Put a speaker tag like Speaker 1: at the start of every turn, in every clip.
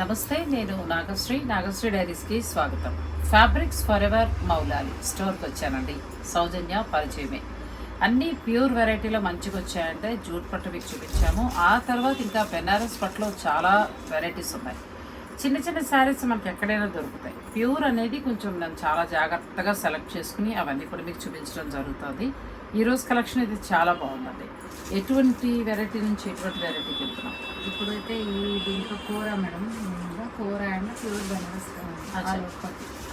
Speaker 1: నమస్తే నేను నాగశ్రీ. నాగశ్రీ డైరీస్కి స్వాగతం. ఫ్యాబ్రిక్స్ ఫర్ ఎవర్ మౌలాలి స్టోర్కి వచ్చానండి సౌజన్య పరిచయమే. అన్ని ప్యూర్ వెరైటీలో మంచిగా వచ్చాయంటే జూట్ పట్టు మీకు చూపించాము. ఆ తర్వాత ఇంకా బెనారస్ పట్టులో చాలా వెరైటీస్ ఉన్నాయి. చిన్న చిన్న శారీస్ మనకి ఎక్కడైనా దొరుకుతాయి. ప్యూర్ అనేది కొంచెం నేను చాలా జాగ్రత్తగా సెలెక్ట్ చేసుకుని అవన్నీ కూడా మీకు చూపించడం జరుగుతుంది. ఈరోజు కలెక్షన్ ఇది చాలా బాగుందండి. ఎటువంటి వెరైటీ నుంచి ఎటువంటి వెరైటీకి వెళ్తున్నాం?
Speaker 2: ఇప్పుడైతే ఈ దీంట్లో కూర మేడం కూర అండ్ ప్యూర్ బనారస్.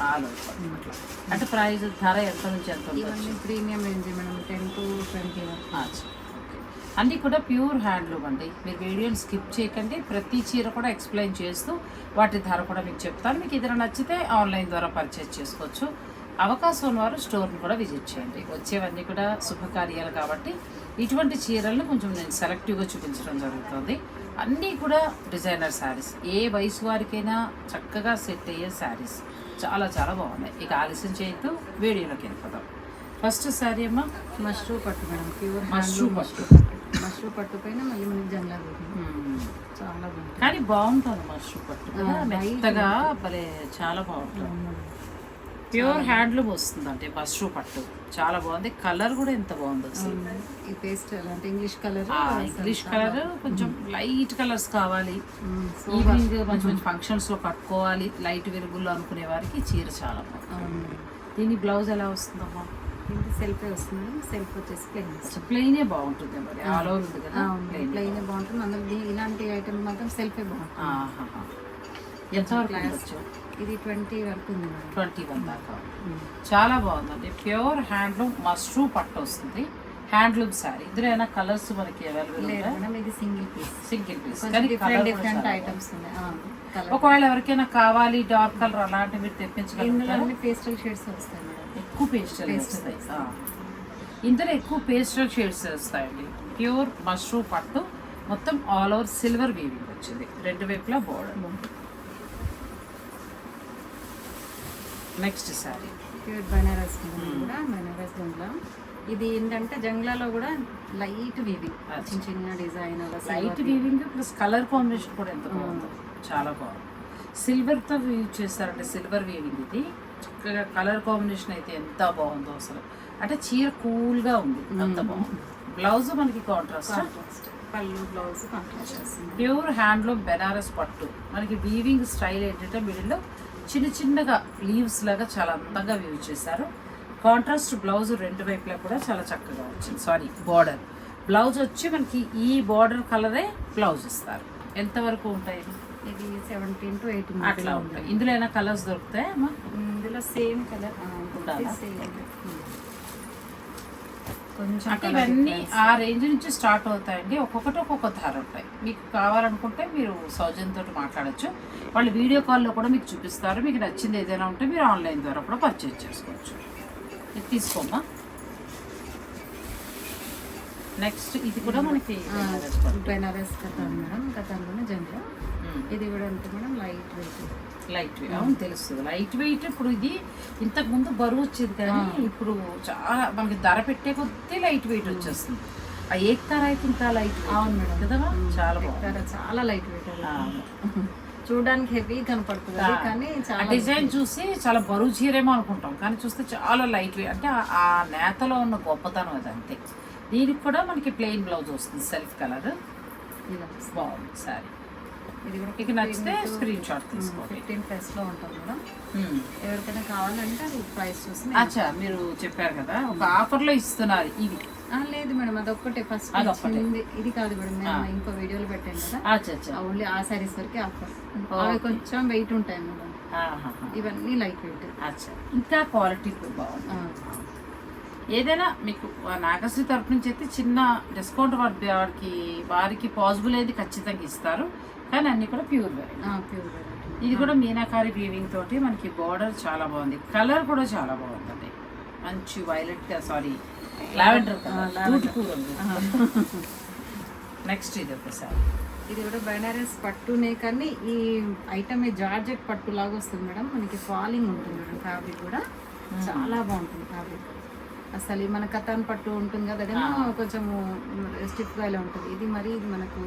Speaker 2: ఆలు
Speaker 1: అట్లా అంటే ప్రైస్ ధర ఎంత నుంచి ఎంత
Speaker 2: ఇవన్నీ premium range madam ten to twenty వరకు.
Speaker 1: అన్నీ కూడా ప్యూర్ హ్యాండ్లూమ్ అండి. మీరు వీడియోని స్కిప్ చేయకండి. ప్రతి చీర కూడా ఎక్స్ప్లెయిన్ చేస్తూ వాటి ధర కూడా మీకు చెప్తాను. మీకు ఏదైనా నచ్చితే ఆన్లైన్ ద్వారా పర్చేజ్ చేసుకోవచ్చు. అవకాశం ఉన్నవారు స్టోర్ని కూడా విజిట్ చేయండి. వచ్చేవన్నీ కూడా శుభకార్యాలు కాబట్టి ఇటువంటి చీరలను కొంచెం నేను సెలెక్టివ్గా చూపించడం జరుగుతుంది. అన్నీ కూడా డిజైనర్ శారీస్. ఏ వయసు వారికైనా చక్కగా సెట్ అయ్యే శారీస్. చాలా చాలా బాగున్నాయి. ఇక ఆలస్యం చేయొద్దు. వీడియోలోకి వెళ్ళిపోదాం. ఫస్ట్ శారీ అమ్మా.
Speaker 2: మష్రూ పట్టు మేడం. ప్యూర్
Speaker 1: మష్రూ
Speaker 2: మష్రూ
Speaker 1: పట్టు.
Speaker 2: మష్రూ పట్టు పైన మళ్ళీ మనకి జంగ్లా. చాలా బాగుంటుంది.
Speaker 1: కానీ బాగుంటుంది మష్రూమ్ పట్టు. మెత్తగా భలే చాలా బాగుంటుంది. ప్యూర్ హ్యాండ్లూమ్ వస్తుంది అంటే మష్రూమ్ పట్టు. చాలా బాగుంది. కలర్ కూడా ఎంత బాగుంది అసలు.
Speaker 2: ఈ పేస్ట్ అంటే ఇంగ్లీష్ కలర్
Speaker 1: ఇంగ్లీష్ కలర్ కొంచెం లైట్ కలర్స్ కావాలి. ఈవినింగ్ మంచి మంచి ఫంక్షన్స్లో కట్టుకోవాలి. లైట్ వెలుగుల్లో అనుకునే వారికి చీర చాలా బాగుంది. దీని బ్లౌజ్ ఎలా వస్తుందమ్మా?
Speaker 2: సెల్ఫే వస్తుంది. సెల్ఫ్ వచ్చేసి ప్లెయిన్
Speaker 1: ప్లెయినే బాగుంటుంది మరి. ఆల్ ఓవర్ ఉంది కదా. ప్లెయిన్
Speaker 2: బాగుంటుంది. అందులో ఇలాంటి ఐటమ్ మాత్రం సెల్ఫే బాగుంటుంది.
Speaker 1: ఎంత వరకు ఉండొచ్చు?
Speaker 2: ఇది ట్వంటీ వరకు ఉంది
Speaker 1: ట్వంటీ వన్ దాకా. చాలా బాగుందండి. ప్యూర్ హ్యాండ్లూమ్ మష్రూ పట్టు వస్తుంది. హ్యాండ్లూమ్ శారీ. ఇందులో ఏమైనా కలర్స్ మనకి అవైలబుల్
Speaker 2: ఇది single piece.
Speaker 1: Single piece.
Speaker 2: Different items ఉన్నాయి.
Speaker 1: ఒకవేళ ఎవరికైనా కావాలి డార్క్ కలర్ అలాంటివి మీరు
Speaker 2: అన్ని పేస్టల్ షేడ్స్ వస్తాయి మేడం.
Speaker 1: ఎక్కువ పేస్టల్ వస్తాయి. ఇందులో ఎక్కువ పేస్టల్ షేడ్స్ వస్తాయండి. ప్యూర్ మష్రూ పట్టు. మొత్తం ఆల్ ఓవర్ సిల్వర్ వీవింగ్ వచ్చింది. రెండు వైపులా border next sari
Speaker 2: pure Banaras కూడా బనారస్ జంగ్లా ఇది ఏంటంటే జంగ్లాలో కూడా లైట్ వీవింగ్ చిన్న చిన్న design
Speaker 1: light weaving plus colour combination కూడా ఎంత బాగుందో. చాలా బాగుంది. సిల్వర్తో వీవ్ చేస్తారంటే సిల్వర్ వీవింగ్ ఇది. చక్కగా కలర్ కాంబినేషన్ అయితే ఎంత బాగుందో అసలు. అంటే చీర కూల్గా ఉంది. అంత బాగుంది. బ్లౌజ్ మనకి కాంట్రాస్ట్
Speaker 2: పళ్ళు blouse contrast
Speaker 1: pure handloom Banaras పట్టు. మనకి వీవింగ్ స్టైల్ ఏంటంటే మిడిల్లో చిన్న చిన్నగా లీవ్స్ లాగా చాలా అందంగా వీవ్ చేశారు. కాంట్రాస్ట్ బ్లౌజ్ రెండు వైపులా కూడా చాలా చక్కగా వచ్చింది. సారీ బార్డర్ బ్లౌజ్ వచ్చి మనకి ఈ బార్డర్ కలరే బ్లౌజ్ ఇస్తారు. ఎంతవరకు ఉంటాయి?
Speaker 2: ఇది సెవెంటీన్ టు ఎయిటీన్
Speaker 1: అట్లా ఉంటాయి. ఇందులో అయినా కలర్స్ దొరుకుతాయి అమ్మా?
Speaker 2: ఇందులో సేమ్ కలర్
Speaker 1: ఉండాలా?
Speaker 2: కొంచెం
Speaker 1: అంటే ఇవన్నీ ఆ రేంజ్ నుంచి స్టార్ట్ అవుతాయండి. ఒక్కొక్కటి ఒక్కొక్క ధర ఉంటాయి. మీకు కావాలనుకుంటే మీరు సౌజన్ తోటి మాట్లాడచ్చు. వాళ్ళు వీడియో కాల్లో కూడా మీకు చూపిస్తారు. మీకు నచ్చింది ఏదైనా ఉంటే మీరు ఆన్లైన్ ద్వారా కూడా పర్చేజ్ చేసుకోవచ్చు. ఇది తీసుకోమ్మా. నెక్స్ట్ ఇది కూడా మనకి
Speaker 2: బెనారస్ కథన్ మేడం. కథన్లోనే జంగ్లా ఇది కూడా అంటే madam? Light weight.
Speaker 1: Light weight. అవును తెలుస్తుంది. లైట్ వెయిట్ ఇప్పుడు ఇది ఇంతకు ముందు బరువు వచ్చేది కానీ ఇప్పుడు చాలా మనకి ధర పెట్టే కొద్దీ లైట్ వెయిట్ వచ్చేస్తుంది. ఆ ఏక్తార అయితే ఇంకా లైట్
Speaker 2: అవును మేడం.
Speaker 1: కదా చాలా బాగుంది.
Speaker 2: చాలా లైట్ వెయిట్. చూడడానికి హెవీ కనపడుతుంది కానీ
Speaker 1: ఆ
Speaker 2: చాలా
Speaker 1: డిజైన్ చూసి చాలా బరువు చీరేమో అనుకుంటాం కానీ చూస్తే చాలా లైట్ వెయిట్. అంటే ఆ- నేతలో ఉన్న గొప్పతనం అది అంతే. దీనికి కూడా మనకి ప్లెయిన్ బ్లౌజ్ వస్తుంది సెల్ఫ్ కలర్. బాగుంది సారీ.
Speaker 2: ఇది కూడా
Speaker 1: ఇక నచ్చితే స్క్రీన్ షాట్ తీసుకోండి.
Speaker 2: ఫిఫ్టీన్ ప్లస్లో ఉంటుంది మేడం. ఎవరికైనా కావాలంటే అది ప్రైస్ చూసి
Speaker 1: అచ్చా మీరు చెప్పారు కదా ఒక ఆఫర్లో ఇస్తున్నారు
Speaker 2: ఆ, లేదు మేడం అది ఒక్కటే ఫస్ట్
Speaker 1: అదొక్కటే.
Speaker 2: ఇది కాదు మేడం నేను ఇంకో వీడియోలో పెట్టాను కదా. ఓన్లీ ఆ సారీస్ వరకే ఆఫర్ అవి కొంచెం వెయిట్ ఉంటాయి మేడం. ఇవన్నీ లైట్ వెయిట్
Speaker 1: ఇంకా క్వాలిటీ బాగుంది. ఏదైనా మీకు నాగశ్రీ తరపు నుంచి అయితే చిన్న డిస్కౌంట్ వాడి వాడికి వారికి పాసిబుల్ అయితే ఖచ్చితంగా ఇస్తారు. కానీ అన్ని కూడా ప్యూర్ వెరైటీ
Speaker 2: ప్యూర్
Speaker 1: ఇది కూడా మీనాకారి వీవింగ్ తోటి మనకి బార్డర్ చాలా బాగుంది. కలర్ కూడా చాలా బాగుందండి. మంచి వైలెట్ సారీ లావెండర్ నెక్స్ట్ ఇది ఒకసారి.
Speaker 2: ఇది కూడా బెనారస్ పట్టునే కానీ ఈ ఐటమ్ జార్జెట్ పట్టు లాగా వస్తుంది మేడం. మనకి ఫాలింగ్ ఉంటుంది మేడం ఫ్యాబ్రిక్ కూడా. చాలా బాగుంటుంది ఫ్యాబ్రిక్ అసలు మన కథాన్ పట్టు ఉంటుంది కదా అదేమో కొంచెం స్టిఫ్గా ఇలా ఉంటుంది. ఇది మరి ఇది మనకు.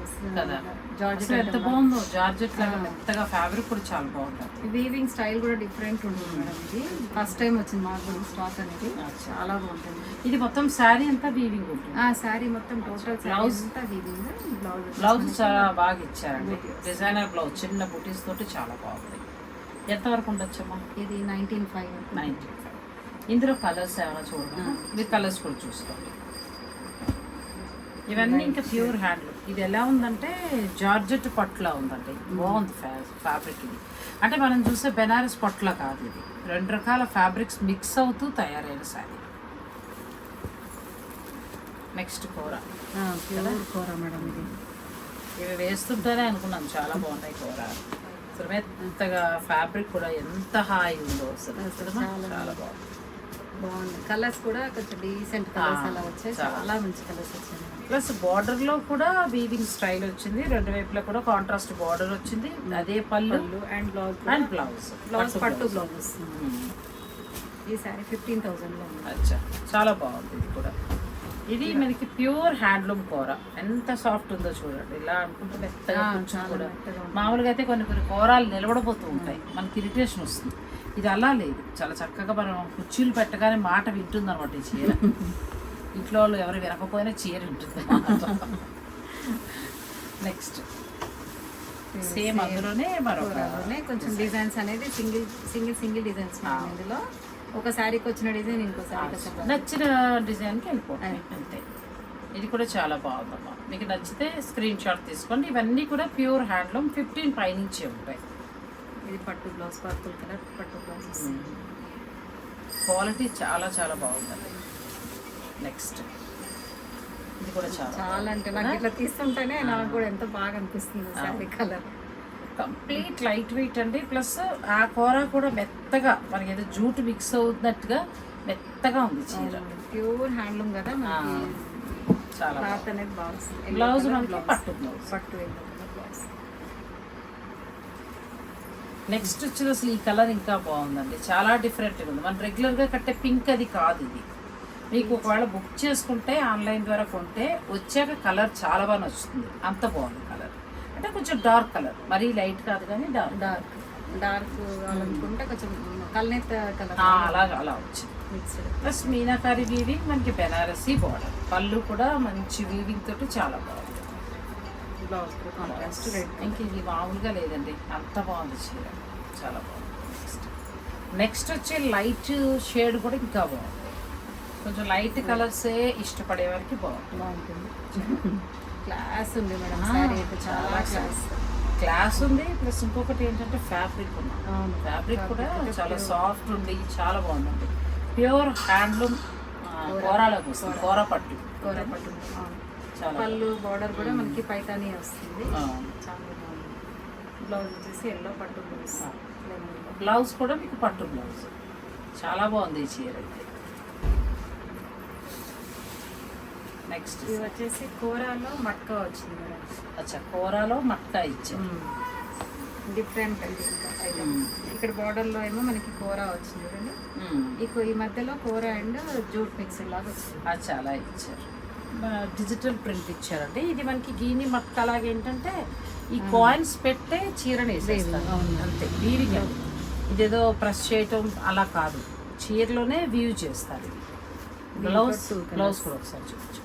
Speaker 2: జార్జెట్
Speaker 1: ఎంత బాగుందో. జార్జెట్ లాగా మెత్తగా ఫ్యాబ్రిక్ కూడా చాలా బాగుంటుంది.
Speaker 2: వీవింగ్ స్టైల్ కూడా డిఫరెంట్ ఉంటుంది మేడం ఇది. ఫస్ట్ టైం వచ్చింది మాకు స్టాక్ అనేది. చాలా బాగుంటుంది.
Speaker 1: ఇది మొత్తం శారీ అంతా వీవింగ్ ఉంటుంది.
Speaker 2: ఆ శారీ మొత్తం టోటల్ బ్లౌజ్ అంతా వీవింగ్ బ్లౌజ్
Speaker 1: బ్లౌజ్ చాలా బాగా ఇచ్చారండి. డిజైనర్ బ్లౌజ్ చిన్న బుటీస్ తోటి చాలా బాగుంది. ఎంతవరకు ఉండొచ్చమ్మా?
Speaker 2: ఇది నైన్టీన్ ఫైవ్
Speaker 1: నైన్టీ ఫైవ్ ఇందులో కలర్స్ ఏమైనా చూడండి మీరు కలర్స్ కూడా చూసుకోండి. ఇవన్నీ ఇంకా ప్యూర్ హ్యాండ్ ఇది ఎలా ఉందంటే జార్జెట్ పట్ల ఉందండి. బాగుంది ఫ్యాబ్రిక్ ఇది. అంటే మనం చూసే బెనారస్ పట్ల కాదు ఇది. రెండు రకాల ఫ్యాబ్రిక్స్ మిక్స్ అవుతూ తయారైన శారీ. నెక్స్ట్ కూర.
Speaker 2: కూర మేడం ఇది.
Speaker 1: ఇవి వేస్తుంటేనే అనుకున్నాను చాలా బాగున్నాయి కూర. అసలు మెత్తగా ఫ్యాబ్రిక్ కూడా ఎంత హాయి ఉందో అసలు. చాలా బాగుంది.
Speaker 2: బాగుంది కలర్స్ కూడా కొంచెం డీసెంట్ కలర్స్ అలా వచ్చాయి. చాలా. మంచి కలర్స్ వచ్చాయి.
Speaker 1: ప్లస్ బార్డర్లో కూడా వీవింగ్ స్టైల్ వచ్చింది. రెండు వైపులా కూడా కాంట్రాస్ట్ బార్డర్ వచ్చింది. అదే పళ్ళు
Speaker 2: and blouse
Speaker 1: and blouse
Speaker 2: blouse పట్టు బ్లౌజ్ వస్తుంది. ఈ శారీ ఫిఫ్టీన్ థౌసండ్లో ఉంది.
Speaker 1: అచ్చా. చాలా బాగుంది ఇది కూడా. ఇది మనకి ప్యూర్ హ్యాండ్లూమ్ కూర. ఎంత సాఫ్ట్ ఉందో చూడండి. ఇలా అనుకుంటే మెత్తగా కొంచెం కూడా మామూలుగా అయితే కొన్ని కొన్ని కూరలు నిలబడబోతూ ఉంటాయి. మనకి ఇరిటేషన్ వస్తుంది. ఇది అలా లేదు. చాలా చక్కగా మనం కుర్చీలు పెట్టగానే మాట వింటుంది అనమాట ఈ చీర. ఇంట్లో వాళ్ళు ఎవరు వినకపోయినా చీర వింటుంది నెక్స్ట్ సేమ్ అందులోనే మరొక
Speaker 2: అలానే కొంచెం డిజైన్స్ అనేది సింగిల్ సింగిల్ సింగిల్ డిజైన్స్ ఇందులో. ఒక శారీకి వచ్చిన డిజైన్ ఇంకో శారీకి
Speaker 1: నచ్చిన డిజైన్కి వెళ్ళిపోతాయి అంతే. ఇది కూడా చాలా బాగుందమ్మా. మీకు నచ్చితే స్క్రీన్ షాట్ తీసుకోండి. ఇవన్నీ కూడా ప్యూర్ హ్యాండ్లూమ్ ఫిఫ్టీన్ పైనుంచి ఉంటాయి.
Speaker 2: ఇది పట్టు బ్లౌజ్ పర్పుల్ కలర్ పట్టు బ్లౌజ్.
Speaker 1: క్వాలిటీ చాలా చాలా బాగుందండి. నెక్స్ట్. ఇది కూడా చాలా
Speaker 2: చాలా అంటే నాకు ఇట్లా తీస్తుంటేనే నాకు కూడా ఎంత బాగా అనిపిస్తుంది sari colour.
Speaker 1: Complete light weight అండి. ప్లస్ ఆ కూర కూడా మెత్తగా మనకి ఏదో జూట్ మిక్స్ అవుతున్నట్టుగా మెత్తగా ఉంది చీర.
Speaker 2: ప్యూర్ హ్యాండ్లూమ్ కదా
Speaker 1: చాలా
Speaker 2: అనేది బాగా వస్తుంది.
Speaker 1: బ్లౌజ్ మనకి పట్టు బ్లౌజ్.
Speaker 2: పట్టు బ్లౌజ్
Speaker 1: నెక్స్ట్ వచ్చేది అసలు ఈ కలర్ ఇంకా బాగుందండి. చాలా డిఫరెంట్గా ఉంది. మన రెగ్యులర్గా కట్టే పింక్ అది కాదు ఇది. మీకు ఒకవేళ బుక్ చేసుకుంటే ఆన్లైన్ ద్వారా కొంటే వచ్చాక కలర్ చాలా బాగా నచ్చుతుంది. అంత బాగుంది కలర్ అంటే కొంచెం డార్క్ కలర్ మరీ లైట్ కాదు కానీ డార్క్
Speaker 2: డార్క్ డార్క్ కావాలనుకుంటే కొంచెం కల్నేత కలర్
Speaker 1: అలాగా అలా వచ్చింది.
Speaker 2: మిక్స్డ్
Speaker 1: ప్లస్ మీనాకారి వీవింగ్ మనకి బెనారసీ బార్డర్ పళ్ళు కూడా మంచి వీవింగ్ తోటి చాలా బాగుంది.
Speaker 2: Blouse contrast red.
Speaker 1: ఇంక ఇది మామూలుగా లేదండి. అంత బాగుంది చీర. చాలా బాగుంది. నెక్స్ట్ నెక్స్ట్ వచ్చే లైట్ షేడ్ కూడా ఇంకా బాగుంది. కొంచెం లైట్ కలర్సే ఇష్టపడే వారికి బాగుంది.
Speaker 2: బాగుంటుంది. క్లాస్ ఉంది మేడం. శారీ అయితే చాలా క్లాస్
Speaker 1: క్లాస్ ఉంది. ప్లస్ ఇంకొకటి ఏంటంటే ఫ్యాబ్రిక్ ఉంది. ఫ్యాబ్రిక్ కూడా చాలా సాఫ్ట్ ఉంది. చాలా బాగుందండి. ప్యూర్ హ్యాండ్లూమ్ కూరలోకి వస్తుంది కూర. పట్టు
Speaker 2: కూర పట్టు పళ్ళు బార్డర్ కూడా మనకి పైతానీ వస్తుంది. చాలా బ్లౌజ్ వచ్చేసి ఎల్లో పట్టు బ్లౌజ్.
Speaker 1: బ్లౌజ్ కూడా మీకు పట్టు బ్లౌజ్ చాలా బాగుంది ఈ చీర అయితే. నెక్స్ట్
Speaker 2: ఇది వచ్చేసి కూరలో మట్కా వచ్చింది
Speaker 1: అచ్చా కూరలో మట్కా ఇచ్చారు.
Speaker 2: డిఫరెంట్. ఇక్కడ border లో ఏమో మనకి కూర వచ్చింది చూడండి. ఈ మధ్యలో కూర అండ్ జూట్ మిక్స్ లాగా వచ్చింది.
Speaker 1: అలా ఇచ్చారు. డిజిటల్ ప్రింట్ ఇచ్చారండి. ఇది మనకి గీని మట్కా లాగా ఏంటంటే ఈ కాయిన్స్ పెట్టే చీరని వేసేస్తారు. అంతే. వీవింగ్ అండి ఇదేదో ప్రెస్ చేయటం అలా కాదు. చీరలోనే వీవ్ చేస్తారు. బ్లౌజ్. బ్లౌజ్ కూడా ఒకసారి చూపించు.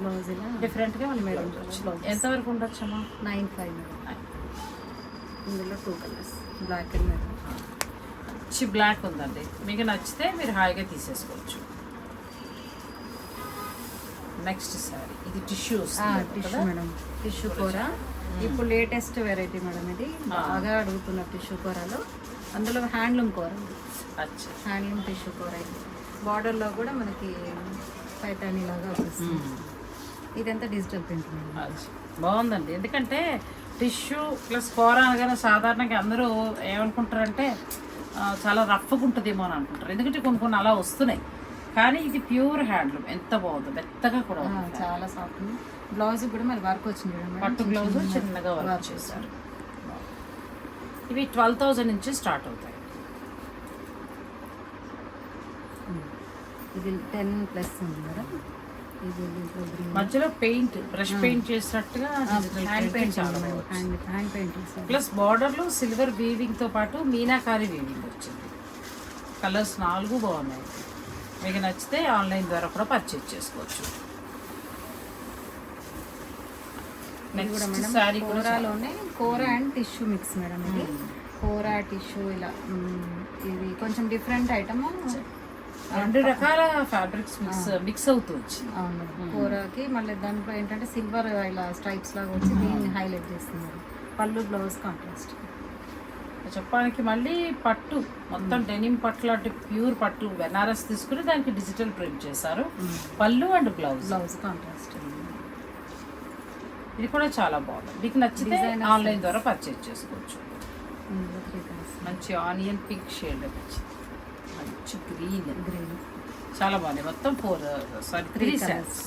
Speaker 2: బ్లౌజ్ ఇలా
Speaker 1: డిఫరెంట్గా
Speaker 2: blouse.
Speaker 1: ఎంతవరకు ఉండొచ్చమ్మా?
Speaker 2: నైన్ ఫైవ్ మేడం ఇందులో two colours black and maroon
Speaker 1: మంచి బ్లాక్ ఉందండి. మీకు నచ్చితే మీరు హాయిగా తీసేసుకోవచ్చు. నెక్స్ట్ సారీ ఇది టిష్యూ
Speaker 2: టిష్యూ మేడం టిష్యూ కూర. ఇప్పుడు లేటెస్ట్ వెరైటీ మేడం ఇది. బాగా అడుగుతున్నారు టిష్యూ కూరలో. అందులో హ్యాండ్లూమ్ కూర
Speaker 1: అచ్చా.
Speaker 2: హ్యాండ్లూమ్ టిష్యూ కూర ఇది. బార్డర్లో కూడా మనకి పైతానీ లాగా వస్తుంది. ఇదంతా డిజిటల్ ప్రింట్.
Speaker 1: బాగుందండి. ఎందుకంటే టిష్యూ ప్లస్ కూర అనగానే సాధారణంగా అందరూ ఏమనుకుంటారంటే చాలా రఫ్గా ఉంటుందేమో అని అనుకుంటారు. ఎందుకంటే కొన్ని కొన్ని అలా వస్తున్నాయి. కానీ ఇది ప్యూర్ హ్యాండ్లూమ్. ఎంత బాగుందో. మెత్తగా కూడా
Speaker 2: చాలా సాఫ్ట్ బ్లౌజ్ కూడా మరి వర్క్ వచ్చింది.
Speaker 1: పట్టు బ్లౌజ్ చిన్నగా వర్క్ చేశారు. ఇవి ట్వెల్వ్ థౌజండ్ నుంచి స్టార్ట్ అవుతాయి.
Speaker 2: ఇది టెన్ ప్లస్ ఉంది
Speaker 1: మధ్యలో పెయింట్ బ్రష్ పెయింట్ చేసినట్టుగా
Speaker 2: hand paint hand hand paint
Speaker 1: plus బార్డర్లో సిల్వర్ వీవింగ్తో పాటు మీనాకారి వీవింగ్ వచ్చింది. కలర్స్ నాలుగు బాగున్నాయి. మీకు నచ్చితే ఆన్లైన్ ద్వారా కూడా పర్చేజ్ చేసుకోవచ్చు.
Speaker 2: కూరలోనే కూర అండ్ టిష్యూ మిక్స్ మేడం ఇది. కూర టిష్యూ ఇలా మ్మ్, ఇది కొంచెం డిఫరెంట్ ఐటమ్
Speaker 1: రెండు రకాల ఫ్యాబ్రిక్స్ మిక్స్ మిక్స్ అవుతూ వచ్చింది.
Speaker 2: అవును. కూరకి మళ్ళీ దాంట్లో ఏంటంటే సిల్వర్ ఇలా స్ట్రైప్స్ లాగా వచ్చి దీన్ని హైలైట్ చేస్తున్నారు. పళ్ళు బ్లౌజ్ కాంట్రాస్ట్
Speaker 1: చెప్పడానికి మళ్ళీ పట్టు మొత్తం డెనిమ్ పట్టు లాంటి ప్యూర్ పట్టు బెనారస్ తీసుకుని దానికి డిజిటల్ ప్రింట్ చేశారు. పళ్ళు అండ్ బ్లౌజ్.
Speaker 2: బ్లౌజ్ కాంట్రాస్ట్
Speaker 1: ఇది కూడా చాలా బాగుంది. మీకు నచ్చితే ఆన్లైన్ ద్వారా పర్చేజ్ చేసుకోవచ్చు. మంచి ఆనియన్ పింక్ షేడ్ వచ్చింది మంచి గ్రీన్
Speaker 2: గ్రీన్
Speaker 1: చాలా బాగుంది. మొత్తం four sorry three saris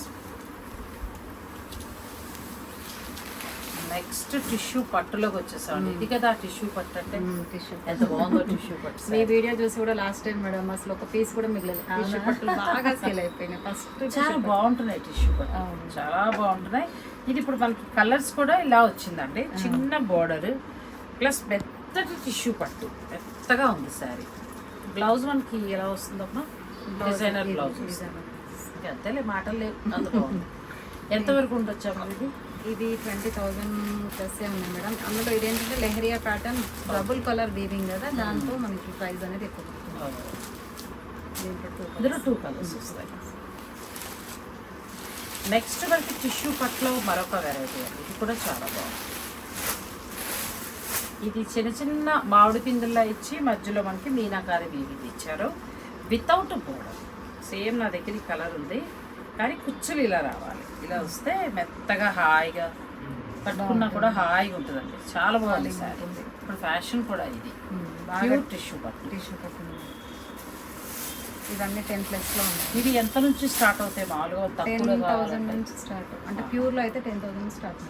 Speaker 1: next tissue పట్టులోకి వచ్చేసామండి. ఇది కదా టిష్యూ పట్టు అంటే?
Speaker 2: టిష్యూ
Speaker 1: ఎంత బాగుందో టిష్యూ పట్టు
Speaker 2: మీ వీడియో చూసి కూడా లాస్ట్ టైం మేడం అసలు ఒక పీస్ కూడా మిగలేదు. టిష్యూ పట్టులు బాగా సేల్ అయిపోయినాయి. ఫస్ట్
Speaker 1: చాలా బాగుంటున్నాయి టిష్యూ పట్టు. చాలా బాగుంటున్నాయి. ఇది ఇప్పుడు మనకి కలర్స్ కూడా ఇలా వచ్చిందండి. చిన్న బార్డర్ ప్లస్ మెత్తటి టిష్యూ పట్టు. మెత్తగా ఉంది శారీ బ్లౌజ్ మనకి ఎలా వస్తుందమ్మా డిజైనర్ బ్లౌజ్ అంతేలే మాటలు లేవు. అంత బాగుంది. ఎంతవరకు ఉండొచ్చమ్మా ఇది?
Speaker 2: ఇది ట్వంటీ థౌజండ్ ప్లస్ ఉంది మేడం. అందులో ఇదేంటంటే leheriya pattern double colour weaving కదా దాంతో మనకి ప్రైస్ అనేది ఎక్కువ
Speaker 1: ఇందులో టూ కలర్స్ వస్తాయి. నెక్స్ట్ మనకి టిష్యూ పట్లో మరొక వెరైటీ అండి. ఇది కూడా చాలా బాగుంది. ఇది చిన్న చిన్న మామిడి పిందుల్లా ఇచ్చి మధ్యలో మనకి మీనాకారి వీవింగ్ ఇచ్చారు. వితౌట్ బోర్డర్ సేమ్ నా దగ్గర కలర్ ఉంది. కానీ కుచ్చులు ఇలా రావాలి. ఇలా వస్తే మెత్తగా హాయిగా కట్టుకున్నా కూడా హాయిగా ఉంటుందండి. చాలా బాగుంది సారీ ఇప్పుడు ఫ్యాషన్ కూడా ఇది. ప్యూర్ టిష్యూ పట్టు.
Speaker 2: టిష్యూ పట్టింది ఇవన్నీ టెన్ ప్లస్లో ఉన్నాయి.
Speaker 1: ఇది ఎంత నుంచి స్టార్ట్ అవుతాయి? మామూలుగా
Speaker 2: టెన్
Speaker 1: కావాలంటే.
Speaker 2: నుంచి స్టార్ట్. అంటే ప్యూర్లో అయితే టెన్ థౌజండ్ స్టార్ట్.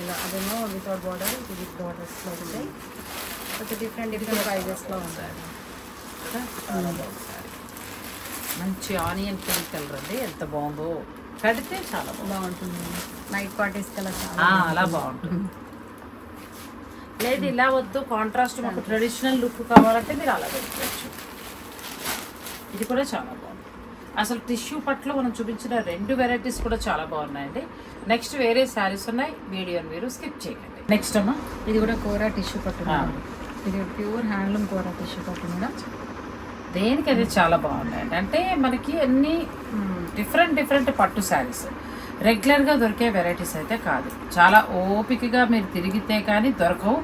Speaker 2: ఇలా అదేమో వితౌట్ బార్డర్ ఇది విత్ బార్డర్స్లో ఉంటాయి. కొంచెం డిఫరెంట్ డిఫరెంట్ ప్రైజెస్లో ఉంటాయి
Speaker 1: కదా? చాలా బాగుంది సారీ. మంచి ఆనియన్ పింక్ కలర్ అండి. ఎంత బాగుందో. కడితే చాలా
Speaker 2: బాగుంటుంది. నైట్ పార్టీస్ కల్లా చాలా
Speaker 1: అలా బాగుంటుంది. లేదు ఇలా వద్దు. కాంట్రాస్ట్ మాకు ట్రెడిషనల్ లుక్ కావాలంటే మీరు అలా పెట్టుకోవచ్చు. ఇది కూడా చాలా బాగుంది. అసలు టిష్యూ పట్లో మనం చూపించిన రెండు వెరైటీస్ కూడా చాలా బాగున్నాయండి. నెక్స్ట్ వేరే శారీస్ ఉన్నాయి. వీడియోని మీరు స్కిప్ చేయకండి. నెక్స్ట్ అమ్మా?
Speaker 2: ఇది కూడా కూర టిష్యూ పట్టు. ఇది ప్యూర్ హ్యాండ్లూమ్ కూర టిష్యూ పట్టు మేడం.
Speaker 1: దేనికి అది చాలా బాగున్నాయండి అంటే మనకి అన్ని డిఫరెంట్ డిఫరెంట్ పట్టు శారీస్. రెగ్యులర్గా దొరికే వెరైటీస్ అయితే కాదు. చాలా ఓపికగా మీరు తిరిగితే కానీ దొరకవు.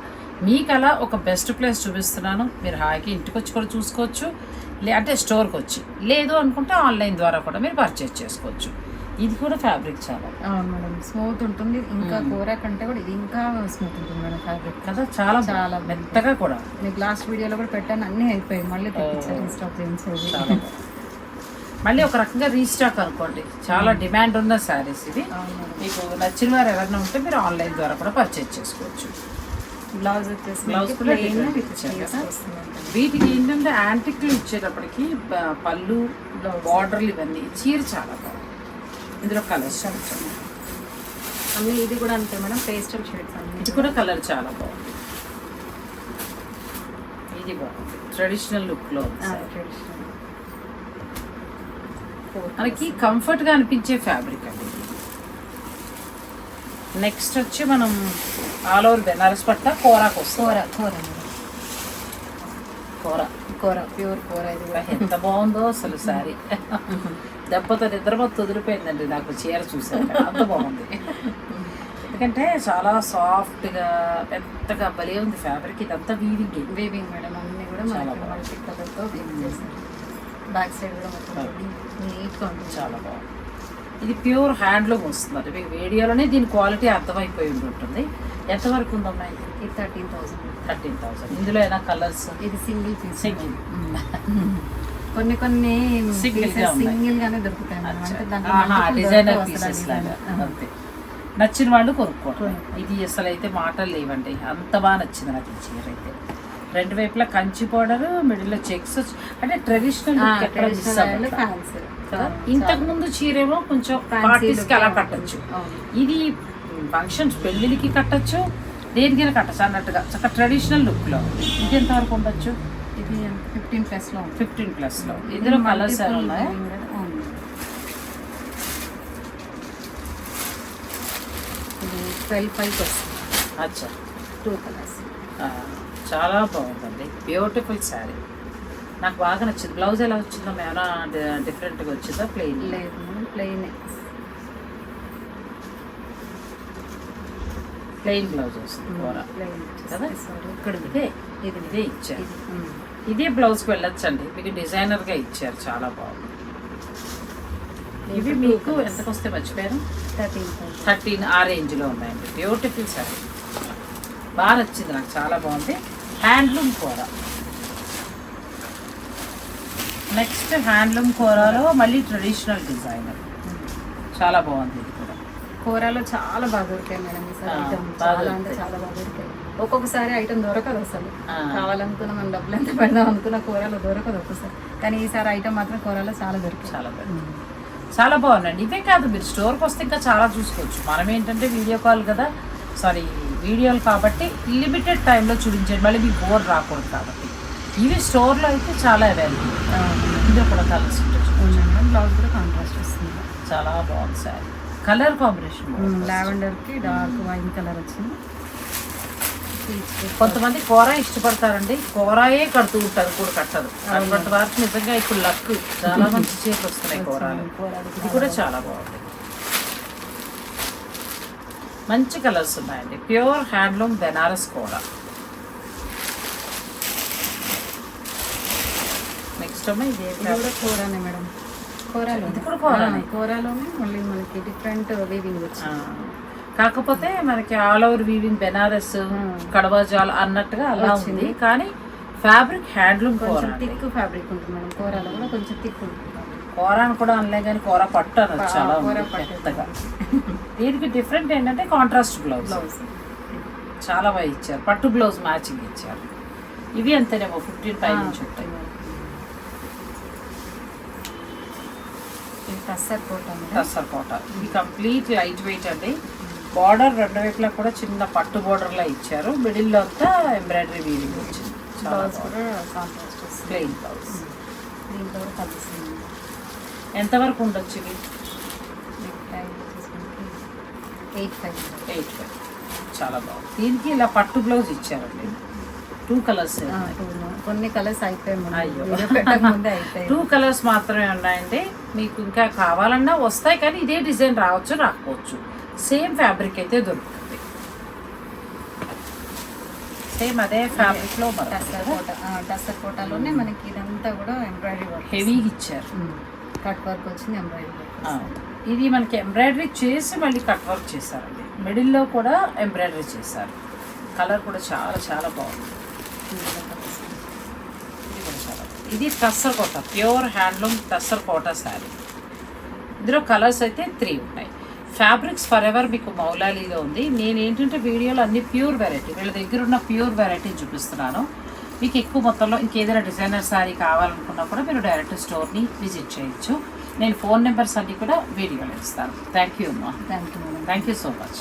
Speaker 1: మీకు అలా ఒక బెస్ట్ ప్లేస్ చూపిస్తున్నాను. మీరు హాయికి ఇంటికి వచ్చి కూడా చూసుకోవచ్చు. లే అంటే స్టోర్కి వచ్చి లేదు అనుకుంటే ఆన్లైన్ ద్వారా కూడా మీరు పర్చేస్ చేసుకోవచ్చు. ఇది కూడా ఫ్యాబ్రిక్ చాలా
Speaker 2: అవును మేడం స్మూత్ ఉంటుంది. ఇంకా కూర కంటే కూడా ఇది ఇంకా స్మూత్ ఉంటుంది మేడం ఫ్యాబ్రిక్
Speaker 1: కదా చాలా
Speaker 2: చాలా
Speaker 1: మెత్తగా కూడా.
Speaker 2: మీకు లాస్ట్ వీడియోలో కూడా పెట్టాను అన్నీ అయిపోయాయి. మళ్ళీ తెప్పించారు ఇన్స్టాక్ చేయించేది.
Speaker 1: మళ్ళీ ఒక రకంగా రీస్టాక్ అనుకోండి. చాలా డిమాండ్ ఉన్న శారీస్ ఇది. మీకు నచ్చిన వారు ఎవరైనా ఉంటే మీరు ఆన్లైన్ ద్వారా కూడా పర్చేజ్ చేసుకోవచ్చు.
Speaker 2: బ్లౌజ్ వచ్చేసి మనకి
Speaker 1: కూడా. వీటికి ఏంటంటే యాంటిక్లు ఇచ్చేటప్పటికి పళ్ళు బార్డర్లు ఇవన్నీ చీర చాలా బాగుంది. ఇందులో కలర్స్
Speaker 2: అన్ని ఇది కూడా అంతే మేడం పేస్టల్ షేడ్స్ అన్ని.
Speaker 1: ఇది కూడా కలర్ చాలా బాగుంది. ఇది బాగుంది. ట్రెడిషనల్ లుక్లో. మనకి కంఫర్ట్గా అనిపించే ఫ్యాబ్రిక్ అండి నెక్స్ట్ వచ్చి మనం ఆల్ ఓవర్ బెనారస్ పట్ట కూరకు
Speaker 2: కూర కూర
Speaker 1: కూర.
Speaker 2: కూర ప్యూర్ కూర ఇది.
Speaker 1: ఎంత బాగుందో అసలు సారీ. దెబ్బతో నిద్రపోతు వదిలిపోయిందండి నాకు చీర చూసాక అంత బాగుంది. ఎందుకంటే చాలా సాఫ్ట్గా పెద్దగా భలే ఉంది ఫ్యాబ్రిక్ ఇదంతా వీవింగ్
Speaker 2: వీవింగ్ మేడం అన్ని కూడా
Speaker 1: చాలా
Speaker 2: మల్టీ కలర్తో వీవింగ్ చేశారు బ్యాక్ సైడ్ కూడా మొత్తం నీట్గా ఉంటుంది
Speaker 1: చాలా బాగుంది. ఇది ప్యూర్ హ్యాండ్లూమ్ వస్తుంది మీకు వీడియోలోనే దీని క్వాలిటీ అర్థమైపోయి ఉండి ఉంటుంది ఎంతవరకు ఉందమ్మా ఇది
Speaker 2: థర్టీన్ థౌసండ్
Speaker 1: థర్టీన్ థౌసండ్. ఇందులో ఏమైనా కలర్స్
Speaker 2: ఇది సింగిల్
Speaker 1: సింగిల్
Speaker 2: కొన్ని కొన్ని. సింగిల్ గానే దొరుకుతాయి
Speaker 1: నచ్చిన వాళ్ళు కొనుక్కోవడం ఇది అసలు అయితే మాటలు లేవండి. అంత బాగా నచ్చింది నాకు ఈ చీర అయితే. రెండు వైపులా కంచి పౌడర్ మిడిల్లో చెక్స్ అంటే ట్రెడిషనల్ ఇంతకు ముందు చీరేమో కొంచెం
Speaker 2: Fancy
Speaker 1: పార్టీస్కి
Speaker 2: look
Speaker 1: అలా. కట్టొచ్చు. ఇది ఫంక్షన్స్ పెళ్ళికి కట్టొచ్చు దేనికైనా కట్టచ్చు అన్నట్టుగా. చక్క ట్రెడిషనల్ లుక్లో. ఇది ఎంత వరకు ఉండొచ్చు?
Speaker 2: ఫిఫ్టీన్ ప్లస్లో ఉంటుంది
Speaker 1: ఫిఫ్టీన్ ప్లస్లో ఇందులో కలర్స్ ఉన్నాయా?
Speaker 2: ట్వెల్వ్ ఫైవ్ వస్తుంది
Speaker 1: అచ్చా.
Speaker 2: టూ కలర్స్
Speaker 1: చాలా బాగుందండి. బ్యూటిఫుల్ శారీ నాకు బాగా నచ్చింది. బ్లౌజ్ ఎలా వచ్చిందో ఏమైనా డిఫరెంట్గా వచ్చిందా? ప్లెయిన్
Speaker 2: లేదు ప్లెయిన్
Speaker 1: ప్లెయిన్ బ్లౌజ్ వస్తుంది. కూర
Speaker 2: ప్లెయిన్
Speaker 1: కదా? ఇక్కడ ఇదే
Speaker 2: ఇది.
Speaker 1: ఇదే ఇచ్చారు.
Speaker 2: ఇది
Speaker 1: బ్లౌజ్కి వెళ్ళొచ్చండి. మీకు డిజైనర్గా ఇచ్చారు. చాలా బాగుంది. ఇవి మీకు ఎంతకు వస్తే మర్చిపోయారు?
Speaker 2: థర్టీన్
Speaker 1: థర్టీన్ ఆ రేంజ్లో ఉన్నాయండి. బ్యూటిఫుల్ శారీ బాగా నచ్చింది నాకు. చాలా బాగుంది. హ్యాండ్లూమ్ కూర. నెక్స్ట్ హ్యాండ్లూమ్ కూరలో మళ్ళీ ట్రెడిషనల్ డిజైనర్ చాలా బాగుంది ఇది కూడా.
Speaker 2: కూరలో చాలా బాగా దొరికాయి మేడం అంటే. చాలా బాగా దొరికాయి. ఒక్కొక్కసారి ఐటమ్ దొరకదు అసలు. కావాలనుకున్న మనం డబ్బులు ఎంత పెడదాం అనుకున్న కూరలో దొరకదు ఒక్కసారి కానీ ఈసారి ఐటమ్ మాత్రం కూరలో చాలా దొరికాయి.
Speaker 1: చాలా బాగుంది చాలా బాగుందండి ఇవే కాదు మీరు స్టోర్కి వస్తే ఇంకా చాలా చూసుకోవచ్చు. మనం ఏంటంటే వీడియో కాల్ కదా. సారీ వీడియోలు కాబట్టి లిమిటెడ్ టైంలో చూపించండి మళ్ళీ మీకు బోర్ రాకూడదు కాబట్టి. ఇవి స్టోర్లో అయితే చాలా అవైలబుల్. ఇందులో కూడా కలర్స్
Speaker 2: బ్లౌజ్ కూడా కాంట్రాస్ట్ వస్తుంది.
Speaker 1: చాలా బాగుంది sir. Colour combination.
Speaker 2: లావెండర్కి dark wine colour వచ్చింది.
Speaker 1: కొంతమంది కూర ఇష్టపడతారండి. కూరయే కడుతూ ఉంటారు కూడా కట్టదు అటువంటి వారికి నిజంగా ఇప్పుడు లక్. చాలా మంచి చీరలు వస్తున్నాయి కూరలు. ఇది కూడా చాలా బాగుంది. మంచి కలర్స్ ఉన్నాయండి. Pure handloom Benaras kora. Next
Speaker 2: కూరనే madam. కూరలో
Speaker 1: ఇది కూడా.
Speaker 2: కూరలోనే మళ్ళీ మనకి డిఫరెంట్ వీవింగ్ వచ్చింది.
Speaker 1: కాకపోతే మనకి ఆల్ ఓవర్ వీవింగ్ బెనారస్ కడవాజాల్ అన్నట్టుగా అలా ఉంది. కానీ ఫ్యాబ్రిక్ హ్యాండ్లూమ్ కూర
Speaker 2: కొంచెం. థిక్ ఫ్యాబ్రిక్ ఉంటుంది మేడం. కూరలో కూడా కొంచెం థిక్ ఉంటుంది.
Speaker 1: కూర అని కూడా అనలే కానీ కూర పట్టు అనొచ్చు చాలా. పెద్దగా. దీనికి డిఫరెంట్ ఏంటంటే కాంట్రాస్ట్ బ్లౌజ్
Speaker 2: బ్లౌజ్
Speaker 1: చాలా బాగా ఇచ్చారు. పట్టు బ్లౌజ్ మ్యాచింగ్ ఇచ్చారు. ఇవి అంతేనేమో ఫిఫ్టీన్ పై నుంచి ఉంటాయి.
Speaker 2: టస్సర్ కోట
Speaker 1: టస్సర్ కోట. ఇది కంప్లీట్ లైట్ వెయిట్ అండి. బార్డర్ రెండు వైపులా కూడా చిన్న పట్టు border లా ఇచ్చారు. మిడిల్లో అంతా ఎంబ్రాయిడరీ వీవింగ్ వచ్చింది. చాలా ప్లెయిన్ బ్లౌజ్.
Speaker 2: కలుస్తుంది
Speaker 1: ఎంతవరకు ఉండొచ్చు ఇది?
Speaker 2: ఎయిట్ ఫైవ్
Speaker 1: ఎయిట్ ఫైవ్ చాలా బాగుంది. దీనికి ఇలా పట్టు బ్లౌజ్ ఇచ్చారండి. టూ కలర్స్
Speaker 2: కొన్ని కలర్స్ అయిపోయాయి
Speaker 1: టూ కలర్స్ మాత్రమే ఉన్నాయండి. మీకు ఇంకా కావాలన్నా వస్తాయి కానీ ఇదే డిజైన్ రావచ్చు రాకపోవచ్చు. సేమ్ ఫ్యాబ్రిక్ అయితే దొరుకుతుంది. సేమ్ అదే ఫ్యాబ్రిక్లో
Speaker 2: టస్సర్ కోట టస్సర్ కోటలోనే మనకి ఇదంతా కూడా ఎంబ్రాయిడరీ వర్క్
Speaker 1: హెవీగా ఇచ్చారు.
Speaker 2: కట్ వర్క్ వచ్చింది ఎంబ్రాయిడరీ వర్క్
Speaker 1: ఇది మనకి ఎంబ్రాయిడరీ చేసి మళ్ళీ కట్ వర్క్ చేశారండి. మిడిల్లో కూడా ఎంబ్రాయిడరీ చేశారు. కలర్ కూడా చాలా చాలా బాగుంది. ఇది కూడా చాలా బాగుంది. ఇది టస్సర్ కోట ప్యూర్ హ్యాండ్లూమ్ టస్సర్ కోట శారీ. ఇందులో కలర్స్ అయితే త్రీ ఉన్నాయి. ఫ్యాబ్రిక్స్ ఫర్ ఎవర్ మీకు మౌలాలీలో ఉంది. నేను ఏంటంటే వీడియోలో అన్ని ప్యూర్ వెరైటీ వీళ్ళ దగ్గర ఉన్న ప్యూర్ వెరైటీ చూపిస్తున్నాను. మీకు ఎక్కువ మొత్తంలో ఇంకేదైనా డిజైనర్ శారీ కావాలనుకున్నా కూడా మీరు డైరెక్ట్ స్టోర్ని విజిట్ చేయొచ్చు. నేను ఫోన్ నెంబర్స్ అన్ని కూడా వీడియోలో ఇస్తాను. థ్యాంక్ యూ అమ్మా.
Speaker 2: Thank you
Speaker 1: thank you so much